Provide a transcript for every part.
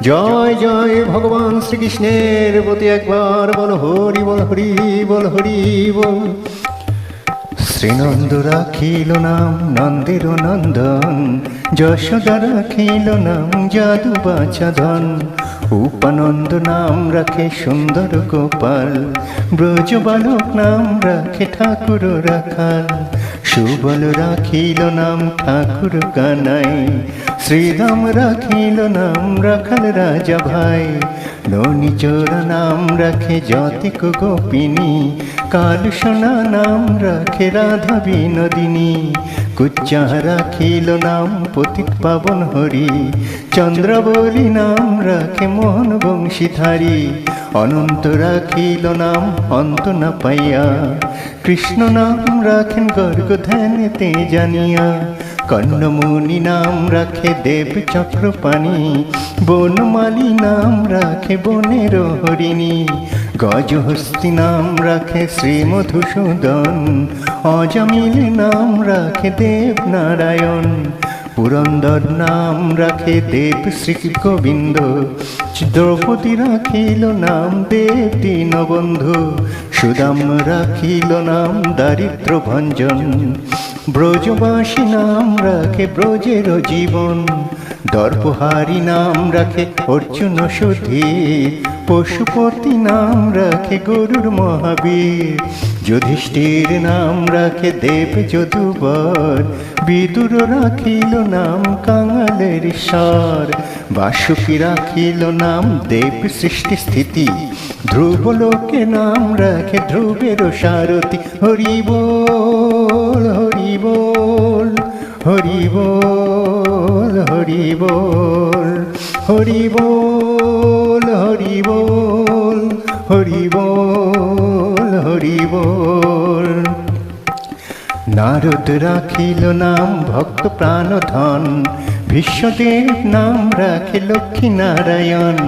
জয় জয় ভগবান শ্রীকৃষ্ণের প্রতি একবার বল হরি বল হরি বল হরি, বল। শ্রীনন্দ রাখিল নাম, নন্দের নন্দন। যশোদা রাখিল নাম, জাদু বাছাধন উপানন্দ নাম রাখে সুন্দর গোপাল। ব্রজ বালক নাম রাখে ঠাকুর রাখাল। সুবল রাখিল নাম ঠাকুর কানাই, শ্রীরাম রাখিল নাম রাখাল রাজা ভাই। ননি চোরা নাম রাখে যতিক গোপিনী, কাল সোনা নাম রাখে রাধা বিনোদিনী। কুচ্চা রাখিল নাম পতিত পাবন হরি চন্দ্রবলী নাম রাখে মোহন বংশীধারী। অনন্ত রাখিল নাম অন্ত না পাইয়া। কৃষ্ণ নাম রাখেন গর্গ ধ্যানেতে জানিয়া। কর্ণমুনি নাম রাখে দেব চক্রপাণি। বনমালী নাম রাখে বনের হরিণী। গজহস্তি নাম রাখে শ্রী মধুসূদন। অজামিল নাম রাখে দেব নারায়ণ। পুরন্দর নাম রাখে দেব শ্রী গোবিন্দ দ্রৌপদী রাখিল নাম দেব দীনবন্ধু সুদাম রাখিল নাম দারিদ্র ভঞ্জন। ব্রজবাসী নাম রাখে ব্রজের জীবন। দর্পহারি নাম রাখে অর্জুন সুধীর। পশুপতি নাম রাখে গরুর মহাবীর। যুধিষ্ঠির নাম রাখে দেব যদুবর। বিদুর রাখিল নাম কাঙালের ঈশ্বর বাসুকি রাখিল নাম দেব সৃষ্টি স্থিতি। ধ্রুব লোকে নাম রাখে ধ্রুবের সারথি। হরি বল হরি বল হরি বল হরি বল। হরি বল হরি বল হরি বল হরি বল। নারদ রাখিল নাম, ভক্ত প্রাণ ধন, বিশ্বদেব নাম রাখে লক্ষ্মী নারায়ণ,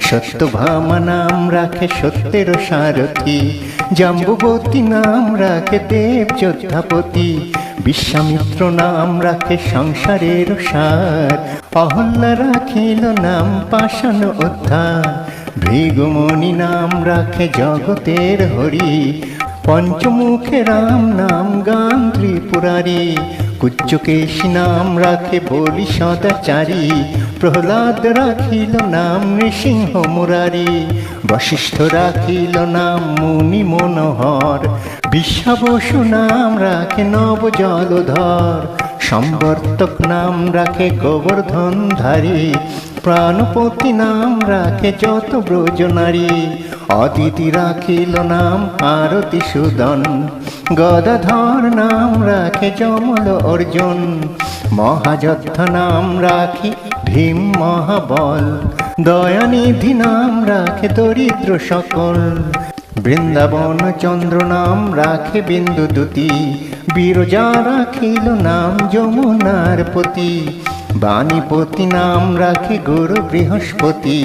সত্যভামা নাম রাখে সত্যের সারথী, জাম্বুবতী নাম রাখে দেব যোদ্ধাপতি বিশ্বামিত্র নাম রাখে সংসারের সার। অহল্লা রাখিল নাম পাষাণ উদ্ধার। ভৃগুমণি নাম রাখে জগতের হরি। পঞ্চমুখে রাম নাম গান ত্রিপুরারি। কুচ্চকেশী নাম রাখে বলি সদাচারী। প্রহ্লাদ রাখিল নাম নৃসিংহ মুরারি। বশিষ্ঠ রাখিল নাম মুনি মনোহর। বিশ্বাবসু নাম রাখে নব জলধর। সম্বর্তক নাম রাখে গোবর্ধন ধারী প্রাণপতি নাম রাখে যত ব্রজ অদিতি রাখিল নাম আরতি সুদন। গদাধর নাম রাখে যমল অর্জুন। মহাযদ্ধ নাম রাখি ভীম মহাবল। দয়ানিধি নাম রাখে দরিদ্র সকল। বৃন্দাবন চন্দ্র নাম রাখে বিন্দু দুতি। বিরজা রাখিল নাম যমুনার পতি বাণীপতি নাম রাখে গুরু বৃহস্পতি,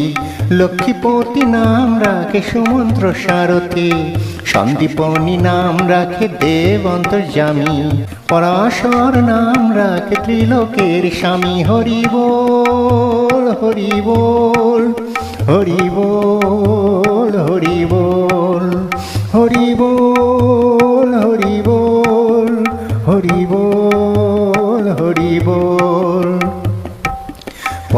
লক্ষ্মীপতি নাম রাখে সুমন্ত্র সারথী, সন্দীপনী নাম রাখে দেব অন্তর্জামী পরাশর নাম রাখে ত্রিলোকের স্বামী, হরি বল হরি বল হরি বল হরি বল হরি বল হরি বল হরি বল হরি বল।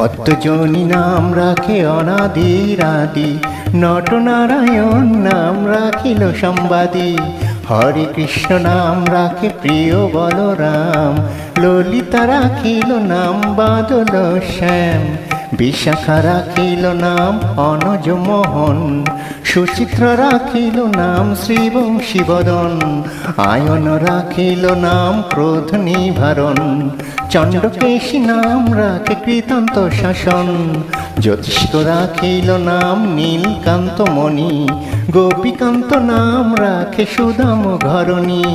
পদ্মজনী নাম রাখে অনাদিরাদি নটনারায়ণ নাম রাখিল সম্বাদী। হরে কৃষ্ণ নাম রাখে প্রিয় বলরাম, ললিতা রাখিল নাম বাদল শ্যাম। বিশাখা রাখিল নাম অনজ মোহন, সুচিত্র রাখিল নাম শ্রীবংশী বদন, আয়ন রাখিল নাম ক্রোধ নিভারণ চণ্ডকেশী নাম রাখে কৃতান্ত শাসন, জ্যোতিষ্ক রাখিল নাম নীলকান্ত মণি, গোপীকান্ত নাম রাখে সুদাম ঘরণী,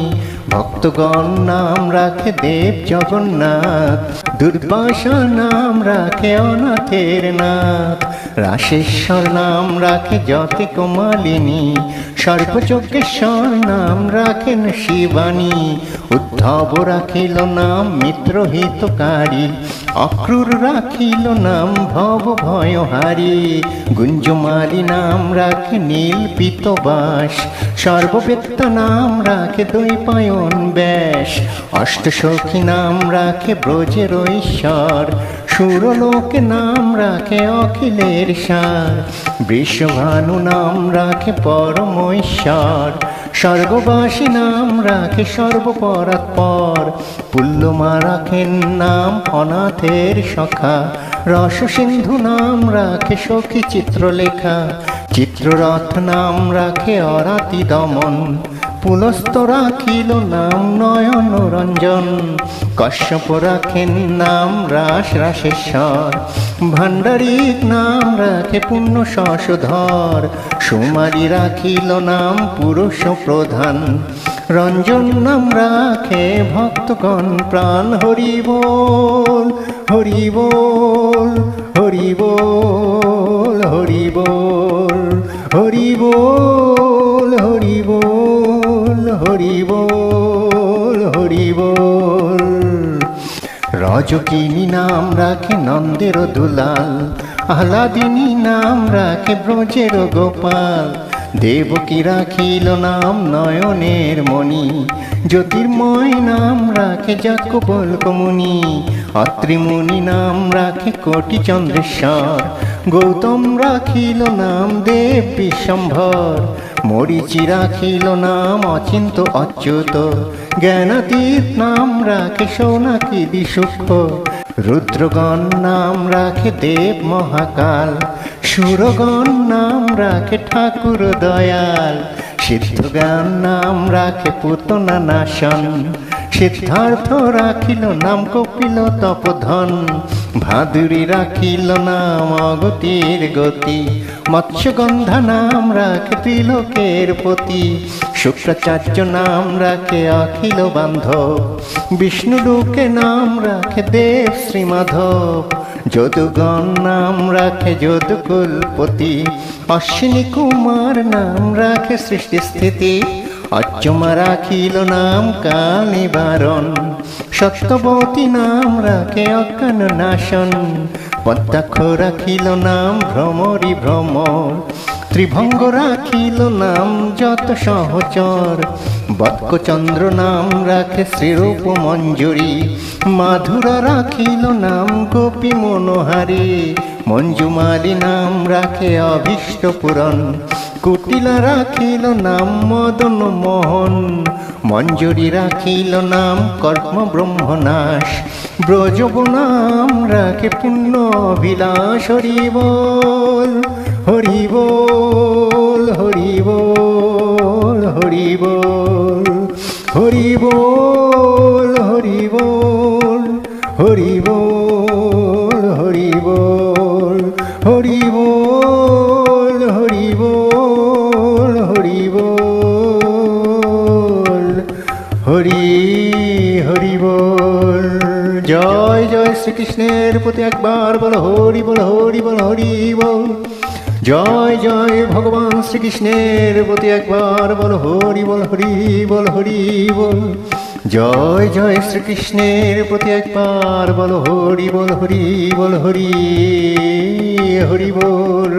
ভক্তগণ নাম রাখে দেব জগন্নাথ। দুর্বাসা নাম রাখে অনাথের নাথ। রাশেশ্বর নাম রাখে জ্যোতি কুমালিনী। সর্বযজ্ঞেশ্বর নাম রাখেন শিবানী। উদ্ধব রাখিল নাম মিত্র হিতকারী অক্রুর রাখিল নাম ভব ভয়হারী। গুঞ্জমালী নাম রাখে নীল পিতবাস। সর্ববেত্ত নাম রাখে দৈপায়ন ব্যাস। অষ্টসখী নাম রাখে ব্রজের ঈশ্বর সুরলোকে নাম রাখে অখিলের সার। বিশ্বভানু নাম রাখে পরমৈশ্বর স্বর্গবাসী নাম রাখে সর্বপরাৎপর। পুল্লমা রাখেন নাম অনাথের সখা। রস সিন্ধু নাম রাখে সখী চিত্রলেখা। চিত্ররথ নাম রাখে অরাতি দমন। পুলস্ত রাখিল নাম নয়ন রঞ্জন। কশ্যপ রাখেন নাম রাস রাসেশ্বর ভাণ্ডারিক নাম রাখে পুণ্য শশধর সুমারি রাখিল নাম পুরুষ প্রধান। রঞ্জন নাম রাখে ভক্তগণ প্রাণ হরি বল হরি বল হরি বল হরি বল হরি বল রজকিনী নাম রাখে নন্দের দুলাল আহ্লাদিনী নাম রাখে ব্রজের গোপাল। দেবকী রাখিল নাম নয়নের মণি, জ্যোতির্ময় নাম রাখে যাকবল কমুনি। অত্রিমুনি নাম রাখে কোটি চন্দ্রেশ্বর গৌতম রাখিল নাম দেব বিশ্বম্ভর মরিচি রাখিল নাম অচিন্ত অচ্যুত, জ্ঞানাতীত নাম রাখে সোনাকি দিসুক্ষ রুদ্রগণ নাম রাখে দেব মহাকাল, সুরগণ নাম রাখে ঠাকুর দয়াল, সিদ্ধগান নাম রাখে পুতনা নাশন, সিদ্ধার্থ রাখিল নাম কপিল তপধন ভাদুরী রাখিল নাম, অগতির গতি। মৎস্যগন্ধা নাম রাখে ত্রিলোকের প্রতি। শুক্রাচার্য নাম রাখে অখিল বান্ধব। বিষ্ণুলোকে নাম রাখে দেব শ্রীমাধব। যদুগণ নাম রাখে যদুকুলপতি। অশ্বিনী কুমার নাম রাখে সৃষ্টি স্থিতি অচ্যমা রাখিল নাম কাল নিবারণ সত্যবতী নাম রাখে অজ্ঞান নাশন। পদ্মাক্ষ রাখিল নাম ভ্রমরি ভ্রমর। ত্রিভঙ্গ রাখিল নাম যত সহচর। বৎকচন্দ্র নাম রাখে শ্রীরূপ মঞ্জুরি। মাধুরা রাখিল নাম গোপী মনোহারী। মঞ্জুমালী নাম রাখে অভীষ্ট পুরন। কুটিলা রাখিল নাম মদন মোহন, মঞ্জুরি রাখিল নাম কর্ম ব্রহ্মনাশ। ব্রজব নাম রাখে পুণ্য অভিলাষ হরি বল হরি বল হরি বল। জয় জয় শ্রীকৃষ্ণের প্রতি একবার বল, হরি বল হরি বল হরি বল। জয় জয় ভগবান শ্রীকৃষ্ণের প্রতি একবার বল, হরি বল হরি বল হরি বল। জয় জয় শ্রীকৃষ্ণের প্রতি একবার বল, হরি বল হরি বল, হরি হরি বল।